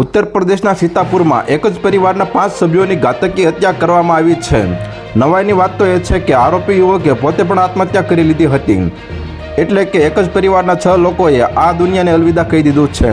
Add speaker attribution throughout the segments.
Speaker 1: ઉત્તર પ્રદેશના સીતાપુરમાં એક જ પરિવારના પાંચ સભ્યોની ઘાતકી હત્યા કરવામાં આવી છે. નવાઈની વાત તો એ છે કે આરોપી યુવકે પોતે પણ આત્મહત્યા કરી લીધી હતી. એટલે કે એક જ પરિવારના છ લોકોએ આ દુનિયાને અલવિદા કહી દીધું છે.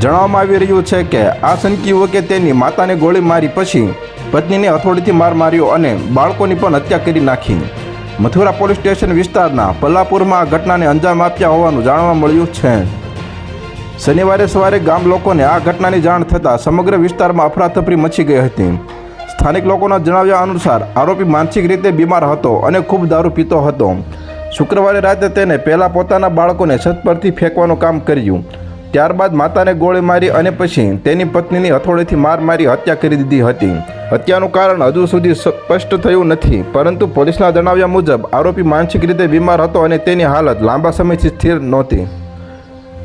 Speaker 1: જણાવવામાં આવી રહ્યું છે કે આ સંકી યુવકે તેની માતાને ગોળી મારી પછી પત્નીને હથોડીથી માર માર્યો અને બાળકોની પણ હત્યા કરી નાખી. મથુરા પોલીસ સ્ટેશન વિસ્તારના પલ્લાપુરમાં આ ઘટનાને અંજામ આપ્યા હોવાનું જાણવા મળ્યું છે. શનિવારે સવારે ગામ લોકોને આ ઘટનાની જાણ થતાં સમગ્ર વિસ્તારમાં અફરાતફરી મચી ગઈ હતી. સ્થાનિક લોકોના જણાવ્યા અનુસાર, આરોપી માનસિક રીતે બીમાર હતો અને ખૂબ દારૂ પીતો હતો. શુક્રવારે રાતે તેને પહેલાં પોતાના બાળકોને છત પરથી ફેંકવાનું કામ કર્યું. ત્યારબાદ માતાને ગોળી મારી અને પછી તેની પત્નીની હથોડીથી માર મારી હત્યા કરી દીધી હતી. હત્યાનું કારણ હજુ સુધી સ્પષ્ટ થયું નથી, પરંતુ પોલીસના જણાવ્યા મુજબ, આરોપી માનસિક રીતે બીમાર હતો અને તેની હાલત લાંબા સમયથી સ્થિર નહોતી.